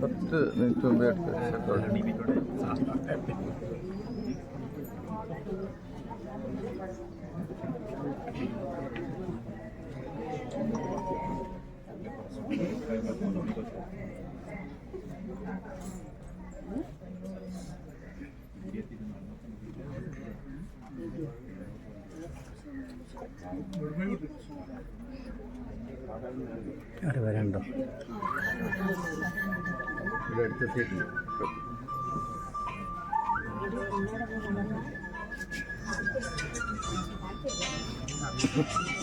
പത്ത് മിനിറ്റ് മുമ്പേ എടുത്ത് അവിടെ വരണ്ടോ ഇവിടെ എടുത്തെത്തിയിട്ടില്ല. അതുകൊണ്ട്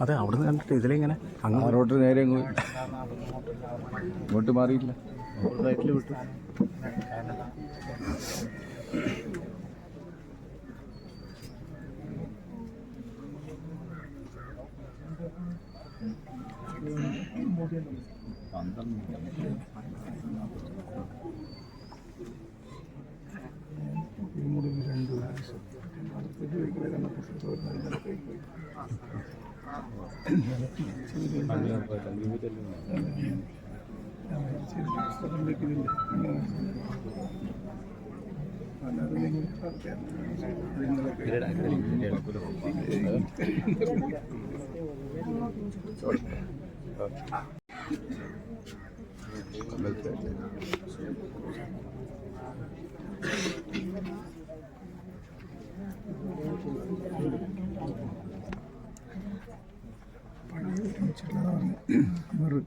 അതെ അവിടുന്ന് കണ്ടിട്ട് ഇതിലിങ്ങനെ അങ്ങോട്ട് നേരെ അങ്ങോട്ട് ഇങ്ങോട്ട് മാറിയില്ല റൈറ്റിൽ വിട്ടു. രണ്ട് പ്രാവശ്യം ഇത് വയ്ക്കുന്നത് കണ്ടപ്പോൾ സുഖം ഇന്നലെ പോയി പോയി പുസ്തകം വെക്കുന്നില്ല അല്ലാതെ നിങ്ങൾ പറയാം ഇന്നലെ അമ്പലത്തിലെ പഴയതാണ് വെറും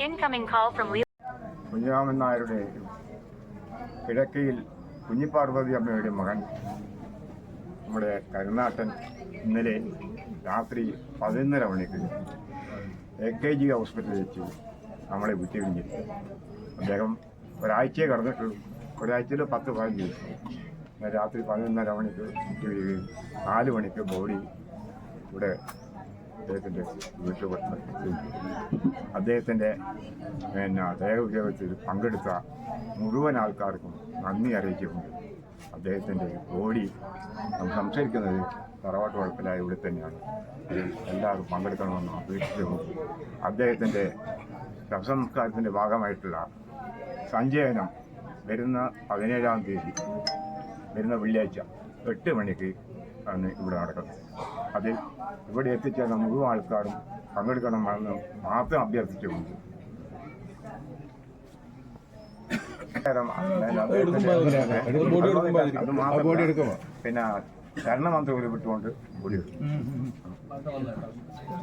Incoming call from. കുഞ്ഞിരാമൻ നായരുടെ കിഴക്കയിൽ കുഞ്ഞിപ്പാർവതി അമ്മയുടെ മകൻ. നമ്മുടെ കരുനാട്ടൻ ഇന്നലെ രാത്രി പതിനൊന്നര മണിക്ക് എ കെ ജി ഹോസ്പിറ്റലിൽ വെച്ച് നമ്മളെ വിട്ടുപിരിഞ്ഞിരുന്നു അദ്ദേഹം ഒരാഴ്ചയെ കടന്നിട്ടുള്ളൂ ഒരാഴ്ചയിൽ പത്ത് പതിനഞ്ച് ദിവസം. രാത്രി പതിനൊന്നര മണിക്ക് വിട്ടുപിരിയുകയും നാല് മണിക്ക് ബോഡി ഇവിടെ അദ്ദേഹത്തിന്റെ ചെയ്തു. അദ്ദേഹത്തിന്റെ പിന്നെ ദേഹോപയോഗത്തിൽ പങ്കെടുത്ത മുഴുവൻ ആൾക്കാർക്കും നന്ദി അറിയിച്ചുകൊണ്ട് അദ്ദേഹത്തിന്റെ ബോഡി സംസാരിക്കുന്നത് തറവാട്ട് കുഴപ്പമില്ലായ ഇവിടെ തന്നെയാണ് എല്ലാവരും പങ്കെടുക്കണമെന്ന് അപേക്ഷിച്ചുകൊണ്ട് അദ്ദേഹത്തിന്റെ ശവസംസ്കാരത്തിന്റെ ഭാഗമായിട്ടുള്ള സഞ്ചയനം വരുന്ന പതിനേഴാം തീയതി വരുന്ന വെള്ളിയാഴ്ച എട്ട് മണിക്ക് ആണ് ഇവിടെ നടക്കുന്നത് അതിൽ ഇവിടെ എത്തിച്ചേർന്ന മുഴുവൻ ആൾക്കാരും പങ്കെടുക്കണമെന്ന് മാത്രം അഭ്യർത്ഥിച്ചുകൊണ്ട്. അത് മാത്രമല്ല, പിന്നെ ഭരണമന്ത്രി ഉരുവിട്ടുകൊണ്ട് ബോഡി എടുക്കും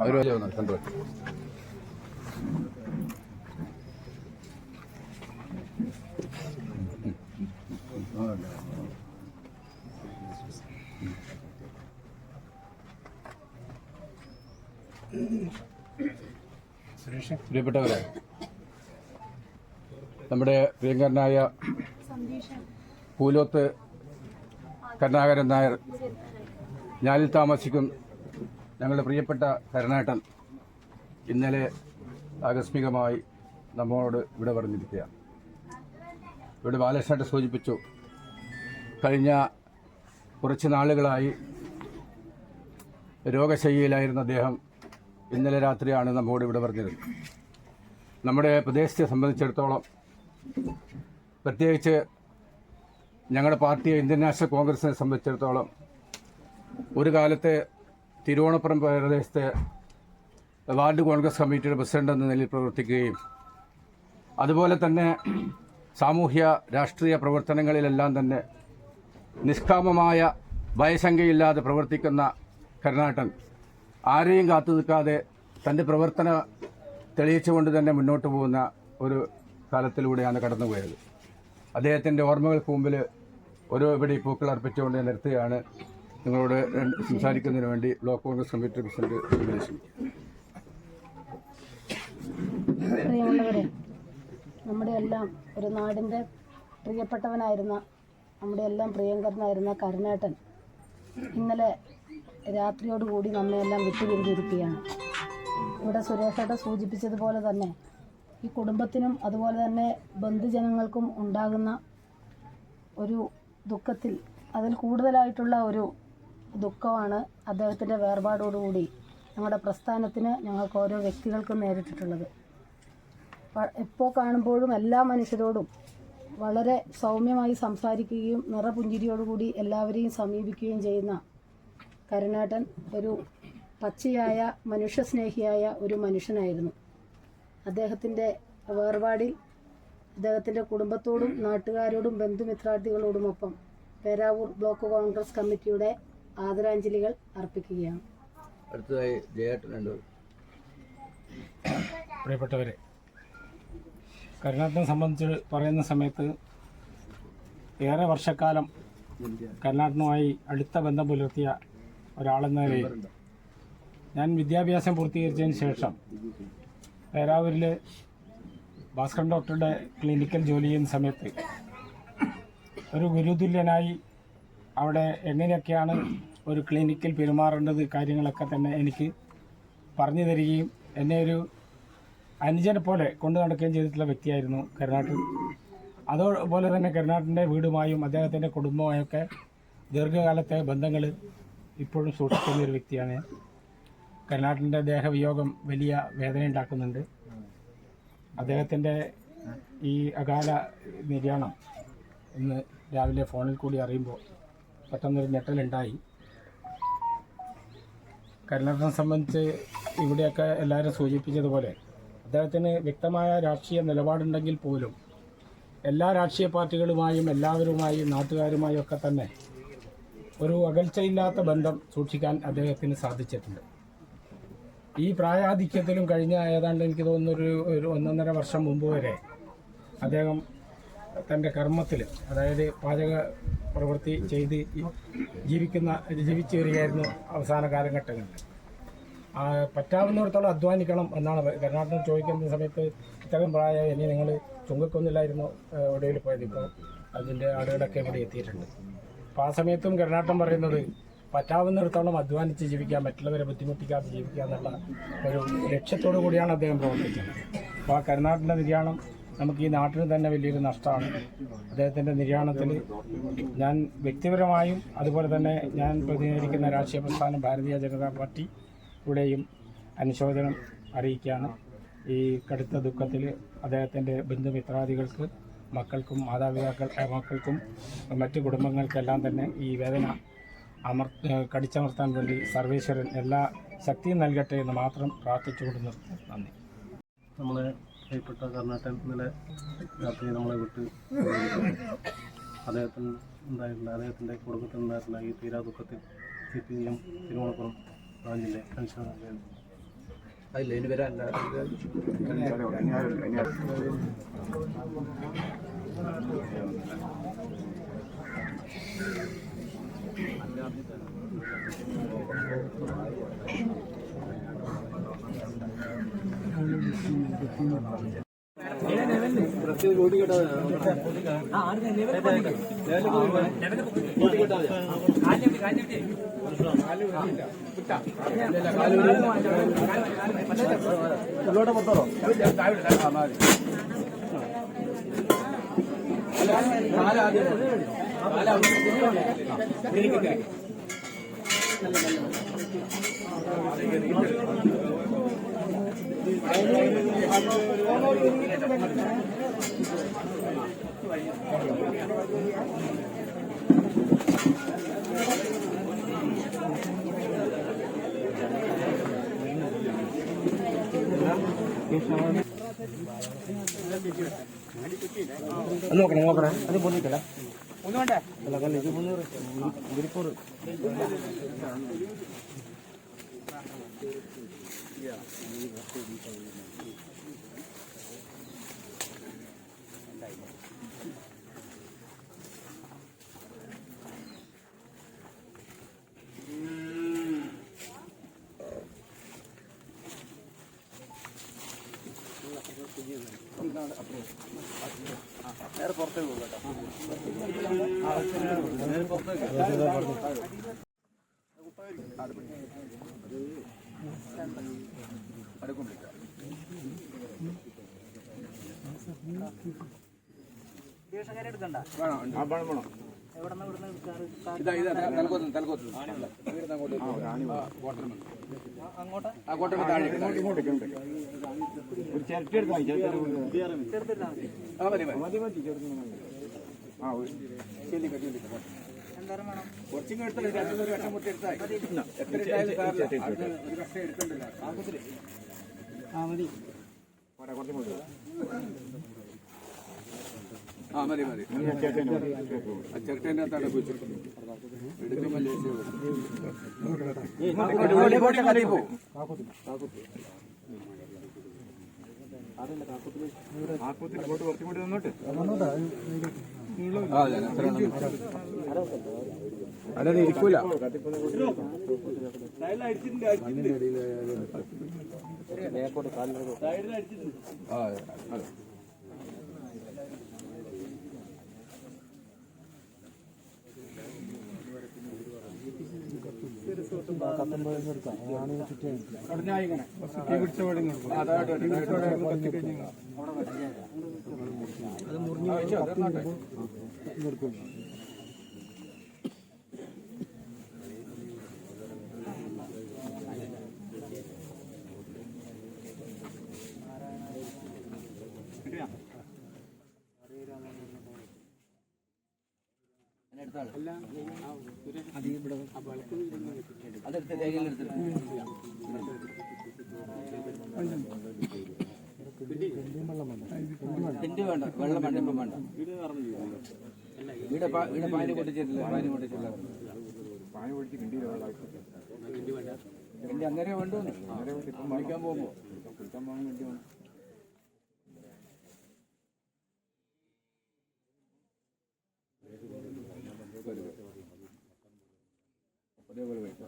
അവർ കണ്ടു പ്രിയപ്പെട്ടവരെ നമ്മുടെ പ്രിയങ്കരനായ പൂലോത്ത് കരുണാകരൻ നായർ ഞാനിൽ താമസിക്കും ഞങ്ങളുടെ പ്രിയപ്പെട്ട കരുണാട്ടൻ ഇന്നലെ ആകസ്മികമായി നമ്മളോട് ഇവിടെ പറഞ്ഞിരിക്കുക ഇവിടെ ബാലകൃഷ്ണനായിട്ട് സൂചിപ്പിച്ചു കഴിഞ്ഞ കുറച്ച് നാളുകളായി രോഗശയ്യയിലായിരുന്ന അദ്ദേഹം ഇന്നലെ രാത്രിയാണ് നമ്മോട് ഇവിടെ പറഞ്ഞത്. നമ്മുടെ പ്രദേശത്തെ സംബന്ധിച്ചിടത്തോളം പ്രത്യേകിച്ച് ഞങ്ങളുടെ പാർട്ടിയെ ഇന്ത്യൻ നാഷണൽ കോൺഗ്രസിനെ സംബന്ധിച്ചിടത്തോളം ഒരു കാലത്തെ തിരുവോണപ്പുറം പ്രദേശത്തെ വാർഡ് കോൺഗ്രസ് കമ്മിറ്റിയുടെ പ്രസിഡന്റ് എന്ന നിലയിൽ പ്രവർത്തിക്കുകയും അതുപോലെ തന്നെ സാമൂഹ്യ രാഷ്ട്രീയ പ്രവർത്തനങ്ങളിലെല്ലാം തന്നെ നിഷ്കാമമായ ഭയശങ്കയില്ലാതെ പ്രവർത്തിക്കുന്ന കരുണാട്ടൻ ആരെയും കാത്തു നിൽക്കാതെ തന്റെ പ്രവർത്തന തെളിയിച്ചുകൊണ്ട് തന്നെ മുന്നോട്ട് പോകുന്ന ഒരു കാലത്തിലൂടെയാണ് കടന്നുപോയത് അദ്ദേഹത്തിന്റെ ഓർമ്മകൾക്ക് മുമ്പിൽ ഒരു ഇവിടെ പൂക്കൾ അർപ്പിച്ചുകൊണ്ട് നിർത്തുകയാണ്. നിങ്ങളോട് സംസാരിക്കുന്നതിന് വേണ്ടി ബ്ലോക്ക് കോൺഗ്രസ് കമ്മിറ്റി പ്രസിഡന്റ് ഉപദേശിക്കും നമ്മുടെ എല്ലാം ഒരു നാടിന്റെ പ്രിയപ്പെട്ടവനായിരുന്ന നമ്മുടെ എല്ലാം പ്രിയങ്കരനായിരുന്ന കരുണേട്ടൻ ഇന്നലെ രാത്രിയോടുകൂടി നമ്മയെല്ലാം വിട്ടുപിരിഞ്ഞിരിക്കുകയാണ്. ഇവിടെ സുരേഷേട്ടൻ സൂചിപ്പിച്ചതുപോലെ തന്നെ ഈ കുടുംബത്തിനും അതുപോലെ തന്നെ ബന്ധുജനങ്ങൾക്കും ഉണ്ടാകുന്ന ഒരു ദുഃഖത്തിൽ അതിൽ കൂടുതലായിട്ടുള്ള ഒരു ദുഃഖമാണ് അദ്ദേഹത്തിന്റെ വേർപാടോടുകൂടി ഞങ്ങളുടെ പ്രസ്ഥാനത്തിന് ഞങ്ങൾക്ക് ഓരോ വ്യക്തികൾക്കും നേരിട്ടിട്ടുള്ളത്. എപ്പോൾ കാണുമ്പോഴും എല്ലാ മനുഷ്യരോടും വളരെ സൗമ്യമായി സംസാരിക്കുകയും നിറപുഞ്ചിരിയോടുകൂടി എല്ലാവരെയും സമീപിക്കുകയും ചെയ്യുന്ന കരുണാട്ടൻ ഒരു പച്ചയായ മനുഷ്യസ്നേഹിയായ ഒരു മനുഷ്യനായിരുന്നു. അദ്ദേഹത്തിന്റെ വേർപാടിൽ അദ്ദേഹത്തിന്റെ കുടുംബത്തോടും നാട്ടുകാരോടും ബന്ധുമിത്രാർത്ഥികളോടുമൊപ്പം പേരാവൂർ ബ്ലോക്ക് കോൺഗ്രസ് കമ്മിറ്റിയുടെ ആദരാഞ്ജലികൾ അർപ്പിക്കുകയാണ്. അടുത്തതായി ജയേട്ടനുണ്ട് പ്രിയപ്പെട്ടവരെ കരുണാട്ടിനെ സംബന്ധിച്ച് പറയുന്ന സമയത്ത് ഏറെ വർഷക്കാലം കരുണാട്ടിനുമായി അടുത്ത ബന്ധം പുലർത്തിയ ഒരാളെന്ന നിലയിൽ. ഞാൻ വിദ്യാഭ്യാസം പൂർത്തീകരിച്ചതിന് ശേഷം പേരാവൂരിൽ ഭാസ്കരൻ ഡോക്ടറുടെ ക്ലിനിക്കൽ ജോലി ചെയ്യുന്ന സമയത്ത് ഒരു ഗുരുതുല്യനായി അവിടെ എങ്ങനെയൊക്കെയാണ് ഒരു ക്ലിനിക്കിൽ പെരുമാറേണ്ടത് കാര്യങ്ങളൊക്കെ തന്നെ എനിക്ക് പറഞ്ഞു തരികയും എന്നെ ഒരു അനുജനെ പോലെ കൊണ്ടു നടക്കുകയും ചെയ്തിട്ടുള്ള വ്യക്തിയായിരുന്നു കരുനാട്ടിൽ അതുപോലെ തന്നെ കരുനാട്ടിന്റെ വീടുമായും അദ്ദേഹത്തിന്റെ കുടുംബമായൊക്കെ ദീർഘകാലത്തെ ബന്ധങ്ങൾ ഇപ്പോഴും സൂക്ഷിക്കുന്ന ഒരു വ്യക്തിയാണ്. കരുണാട്ടന്റെ ദേഹവിയോഗം വലിയ വേദന ഉണ്ടാക്കുന്നുണ്ട് അദ്ദേഹത്തിന്റെ ഈ അകാല നിര്യാണം ഇന്ന് രാവിലെ ഫോണിൽ കൂടി അറിയുമ്പോൾ പെട്ടെന്നൊരു ഞെട്ടലുണ്ടായി. കരുണാടനെ സംബന്ധിച്ച് ഇവിടെയൊക്കെ എല്ലാവരും സൂചിപ്പിച്ചതുപോലെ അദ്ദേഹത്തിന് വ്യക്തമായ രാഷ്ട്രീയ നിലപാടുണ്ടെങ്കിൽ പോലും എല്ലാ രാഷ്ട്രീയ പാർട്ടികളുമായും എല്ലാവരുമായും നാട്ടുകാരുമായും ഒക്കെ തന്നെ ഒരു അകൽച്ചയില്ലാത്ത ബന്ധം സൂക്ഷിക്കാൻ അദ്ദേഹത്തിന് സാധിച്ചിട്ടുണ്ട്. ഈ പ്രായാധിക്യത്തിലും കഴിഞ്ഞ ഏതാണ്ട് എനിക്ക് തോന്നുന്നൊരു ഒരു ഒന്നൊന്നര വർഷം മുമ്പ് വരെ അദ്ദേഹം തന്റെ കർമ്മത്തിൽ അതായത് പാചക പ്രവൃത്തി ചെയ്ത് ജീവിക്കുന്ന ജീവിച്ചു വരികയായിരുന്നു അവസാന കാലഘട്ടങ്ങളിൽ. പറ്റാവുന്നിടത്തോളം അധ്വാനിക്കണം എന്നാണ് കർണാടകം ചോദിക്കുന്ന സമയത്ത് ഇത്തരം പ്രായം ഇനി നിങ്ങൾ ചുങ്കക്കൊന്നില്ലായിരുന്നു ഒടുവിൽ പോയത്. ഇപ്പോൾ അതിന്റെ ആളുകളൊക്കെ ഇവിടെ എത്തിയിട്ടുണ്ട്. അപ്പോൾ ആ സമയത്തും കരുണാട്ടം പറയുന്നത് പറ്റാവുന്നിടത്തോളം അധ്വാനിച്ച് ജീവിക്കാൻ മറ്റുള്ളവരെ ബുദ്ധിമുട്ടിക്കാതെ ജീവിക്കുക എന്നുള്ള ഒരു ലക്ഷ്യത്തോടു കൂടിയാണ് അദ്ദേഹം പ്രവർത്തിച്ചത് അപ്പോൾ ആ കരുണാട്ടിന്റെ നിര്യാണം നമുക്ക് ഈ നാട്ടിന് തന്നെ വലിയൊരു നഷ്ടമാണ്. അദ്ദേഹത്തിന്റെ നിര്യാണത്തിൽ ഞാൻ വ്യക്തിപരമായും അതുപോലെ തന്നെ ഞാൻ പ്രതിനിധീകരിക്കുന്ന രാഷ്ട്രീയ പ്രസ്ഥാനം ഭാരതീയ ജനതാ പാർട്ടി ഇവിടെയും അനുശോചനം അറിയിക്കുകയാണ്. ഈ കടുത്ത ദുഃഖത്തിൽ അദ്ദേഹത്തിന്റെ ബന്ധുമിത്രാദികൾക്ക് മക്കൾക്കും മാതാപിതാക്കൾ മക്കൾക്കും മറ്റു കുടുംബങ്ങൾക്കെല്ലാം തന്നെ ഈ വേദന അമർ കടിച്ചമർത്താൻ വേണ്ടി സർവേശ്വരൻ എല്ലാ ശക്തിയും നൽകട്ടെ എന്ന് മാത്രം പ്രാർത്ഥിച്ചുകൊണ്ട് നിർത്തുന്നു നന്ദി. നമ്മളെ പ്രിയപ്പെട്ട കർണാടകൻ ഇന്നലെ രാത്രി നമ്മളെ വിട്ട് അദ്ദേഹത്തിന് ഉണ്ടായിട്ടുള്ള അദ്ദേഹത്തിന്റെ കുടുംബത്തിനുണ്ടായിട്ടുള്ള ഈ തീരാ ദുഃഖത്തിൽ സി പി എം തിരുവനന്തപുരം ബ്രാഞ്ചിന്റെ അനുശോചനം അതിൽ ഇനി വരാൻ ഇതാ ഇതാ ഇവിടുന്ന് അങ്ങോട്ട് ആ, കോട്ടയം അങ്ങോട്ട് ആ നോക്കണേ അത് ഒരു ഒന്നും എടുത്താൽ അല്ല ചിരട്ടി ഇത് മുന്നൂറ് ആ മതി മതി മതി മതി ചെറുത് ആ കുറച്ചിങ്ങ് എടുത്താൽ രണ്ടു കട്ടം മുട്ടി എടുത്താൽ എത്ര ഇട്ടായാലും സാറില്ല ഒരു കഷ്ടം എടുക്കണ്ടല്ലോ ആകുത്തിരി പോരാ, കുറച്ച് മതി. ആ മതി മതി. ചിരട്ടേന്റെ അകത്താണ് കുഴിച്ചിരിക്കുന്നത്. എടുക്കുമ്പോൾ കുറച്ചും കൂടി വന്നോട്ട്. ആ അതെ അത്ര അല്ലാതെ ഇരിക്കൂല. ആ അതെ. എടുത്താൾ അല്ല അത് ഇവിടെ അതെടുത്ത് തേങ്ങ എടുത്തിട്ട് തിണ്ടി വേണ്ട വെള്ളം വേണ്ട ഇപ്പം വേണ്ട. വീട് പാ- ഇവിടെ പാനി കൊട്ടിച്ചിട്ടില്ല പാനി കൊട്ടിച്ചില്ല പാനി പിടിച്ച് കിണ്ടിയില്ല വെള്ളം തിണ്ടി അന്നേരം വേണ്ടു ഇപ്പം വാങ്ങിക്കാൻ പോകുമ്പോ. കുളിക്കാൻ പോകാൻ വേണ്ടി വന്നു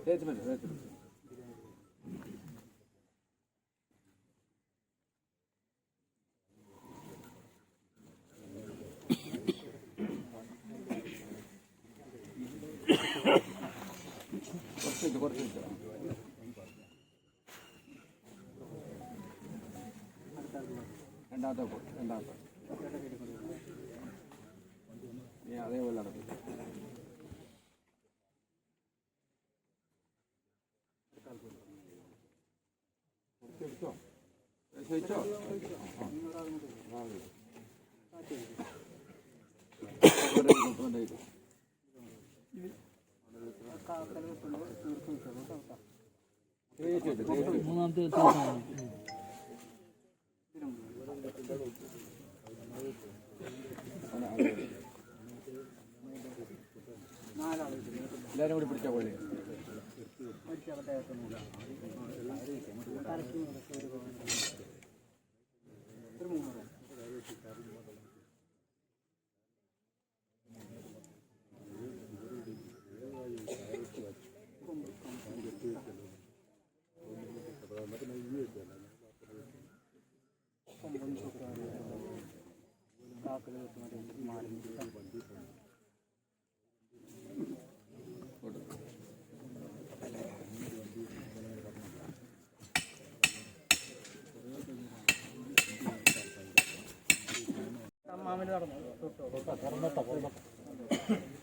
അതേപോലെ അർത്ഥം വയ്ക്കും തേച്ച് മതി തേച്ച് മതി കുറച്ച് വെച്ച് കുറച്ച് വെച്ച് രണ്ടാമത്തെ പോ രണ്ടാമത്തെ നീ അതേപോലെ നടക്കും എല്ലാരും കൂടി പിടിച്ച പോലെ ダメ。っと、ちょっ、た、ダメった。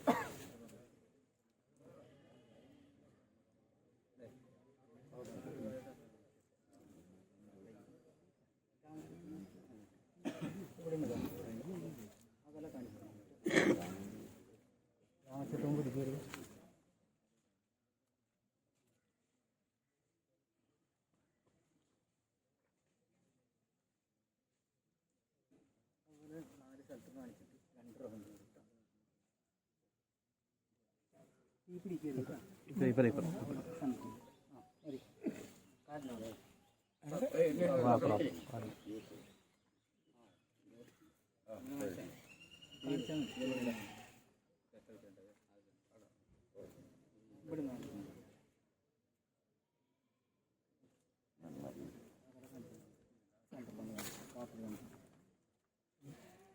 സ്ഥലത്ത് കാണിച്ചിട്ട് രണ്ട് റൗണ്ട് കൊടുക്കാം. ഈ പിടിക്കരുത് ഇവിടുന്ന്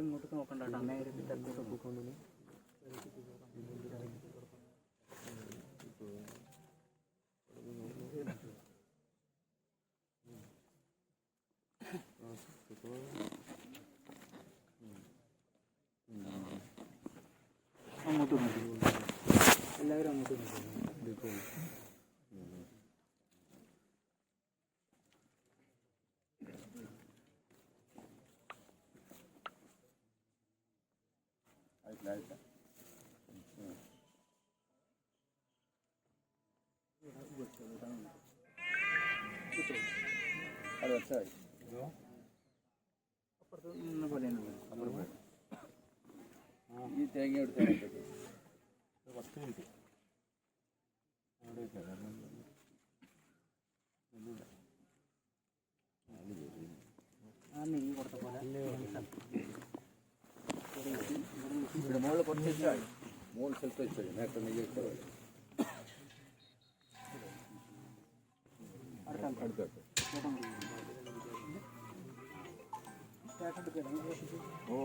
ഇങ്ങോട്ട് നോക്കണ്ട കേട്ടോ. നേരത്തെ തെക്കോട്ട് പോയിക്കൊണ്ടിന് അങ്ങോട്ട് എല്ലാവരും അങ്ങോട്ട് നോക്കുന്നു അത് മനസ്സിലായി ഈ തേങ്ങ എടുത്ത് ഇവിടെ മുകളിൽ കുറച്ച് വെച്ചാൽ മുകളിൽ സ്ഥലത്ത് വെച്ചാൽ നേരത്തെ നെയ്യ് വെച്ചത് അടുത്ത് വെക്ക്. ഓ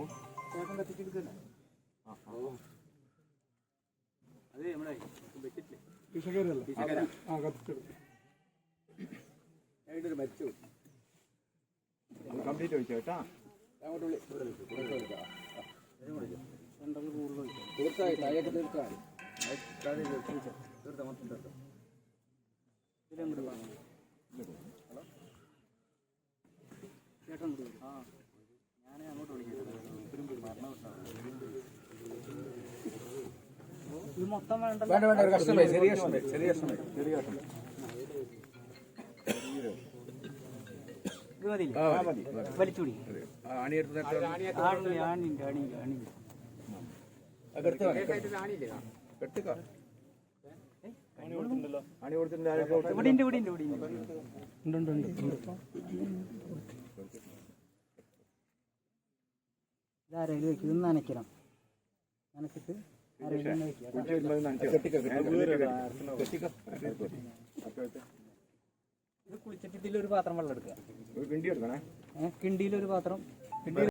ഞാനിതൊരു മരിച്ചു കംപ്ലീറ്റ് ഒഴിച്ചു കേട്ടാ അങ്ങോട്ട് വിളി ഇവിടെ വിളിക്ക്. ഇവിടെ വിളിക്ക്. ആ, ആ. തീർച്ചയായും താഴേക്ക് തീർച്ചയായും തീർത്ത മൊത്തം തീർത്ത വേണ്ട വേണ്ട ഒരു കഷ്ടമായി ചെറിയ കഷ്ടമായി ചെറിയ കഷ്ടമായി ചെറിയ കഷ്ടമായി ആ മതി. വലിച്ചുടി ആണി എടുത്ത് ആണി ആണി ആണി കൊടുത്തിട്ടുണ്ട് ആരൊക്കെ കൊടുത്തു? ഇവിടെ ഉണ്ട് ഇവിടെ ഉണ്ട് ഇവിടെ ഉണ്ട് ഇതാരെങ്കിലും വെക്കും. ഇത് നനയ്ക്കണം. നനച്ചിട്ട് കുളിച്ചിട്ട് ഇതിലൊരു പാത്രം വെള്ളം എടുക്കുക. ഒരു കിണ്ടി എടുക്കണേ. ഏ, കിണ്ടിയിലൊരു പാത്രം. കിണ്ടിയിൽ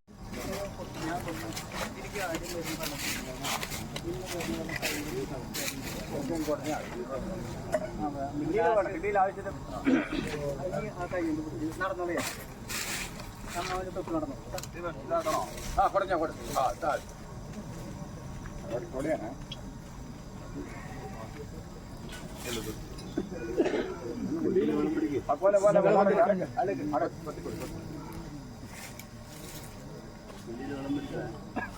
പോലെ പോലെ ഇലയും വെള്ളമെല്ലാം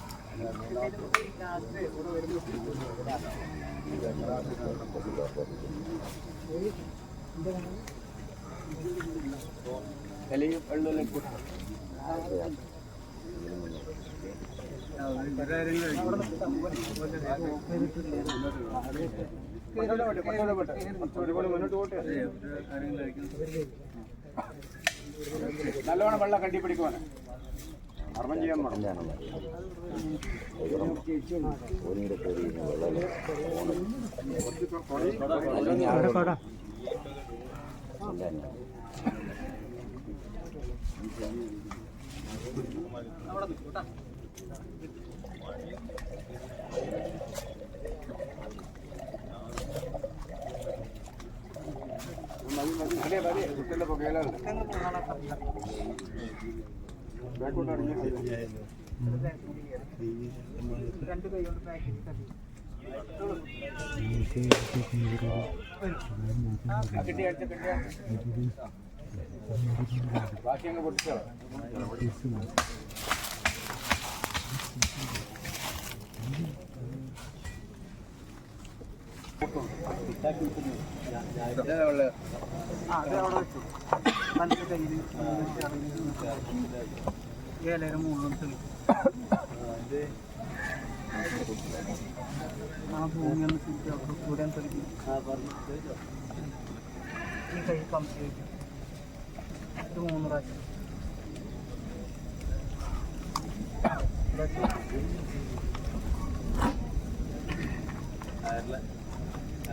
നല്ലോണം വെള്ളം കണ്ടി പിടിക്കുവാണ് അർമ്മം ചെയ്യാൻ വേണം മതി മതി കുട്ടികളുടെ പുകയിലാണ് ബാക്കി അങ്ങ് പൊട്ടിച്ചോ ഇതാ ഉള്ളത് ആ അത് അവിടെ വെച്ചു പണ്ട് കയ്യിൽ ഏലയുടെ മുകളിലും തെളി ആ ഭൂമി ഒന്ന് തിരിച്ച് അവിടെ കൂടെ തെളിക്കും ഈ കൈ കമ്പി വയ്ക്കും ഇത് മൂന്ന് പ്രാവശ്യം ഇതൊന്നും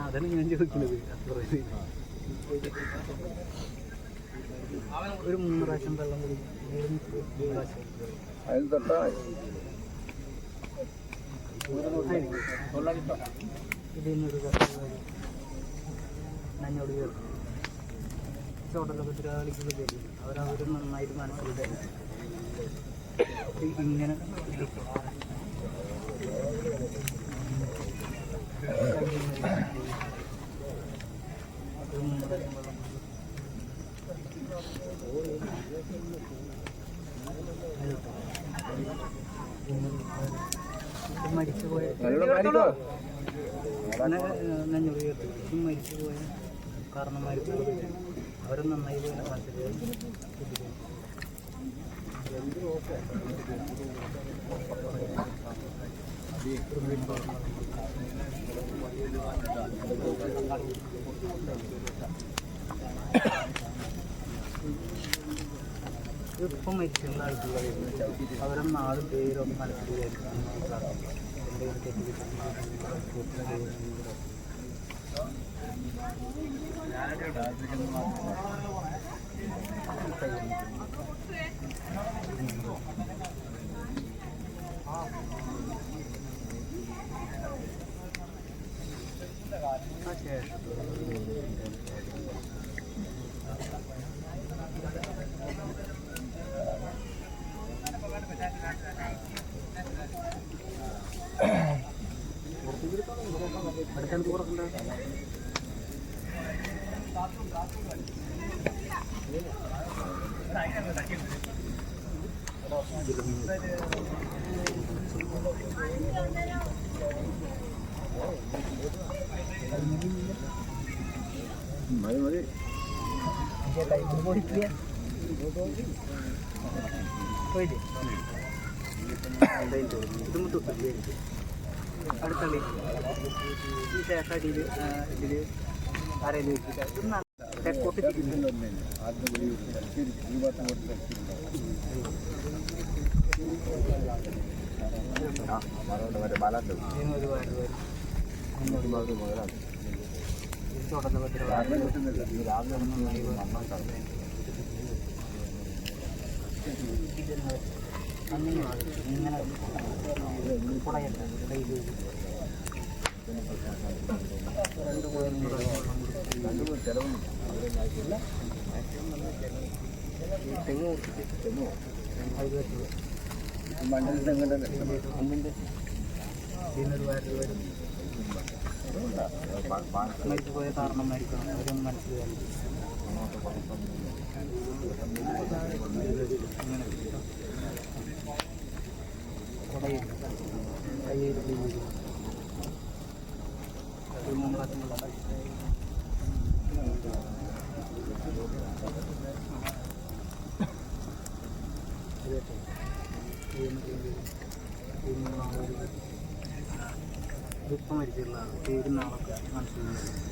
അതന്നെ ഞാൻ ചോദിക്കുന്നത്. ഒരു മൂന്ന് പ്രാവശ്യം വെള്ളം ഇതിന്നൊരു നഞ്ഞോട് ചേർക്കും അവരവർ നന്നായിട്ട് മനസ്സിലാക്കി ഇങ്ങനെ ഇരിക്കും. അത് മൂന്ന് പ്രാവശ്യം വെള്ളം കൂടി. നഞ്ഞൂറ് ചേർത്ത് ഇത് മരിച്ചുപോയ കാരണന്മാർ അവരും നന്നായി പോയി മനസ്സിലായി ഇപ്പം മരിച്ചുള്ള വെച്ചാൽ അവരുടെ നാല് പേരൊക്കെ മനസ്സിലായിരിക്കും എന്തെങ്കിലും തെറ്റിദ്ധാരണ മുട്ടു അടുത്തളി ഈ ശേഷടിയിൽ ഇതിൽ അരയിൽ വെച്ചിട്ട് ഇത് തെക്കോട്ട് ഒരുപാട് പേര് തുടർന്ന് പറ്റി രാവിലെ നന്നായിട്ടാണ് അങ്ങനെ ഇങ്ങനെ കുടയല്ല കയ്യിൽ രണ്ട് കുടയും കൂടെ വെള്ളം കുടിച്ച് ഈ തെങ്ങ് മുറിച്ചിട്ട് തെങ്ങ് അത് വെച്ചത് ഒന്നിന്റെ ഇതിനൊരുപാട് പേര് മരിച്ചു പോയ കാരണമായിരിക്കണം അവരൊന്നും മനസ്സിലാക്കി അങ്ങനെ കുടയിൽ കയ്യിൽ ഒരു മൂന്ന് പ്രാവശ്യം വെള്ളം ഇതിപ്പം മരിച്ചിട്ടുള്ളതാണ് ആൾക്കാർ നാളൊക്കെ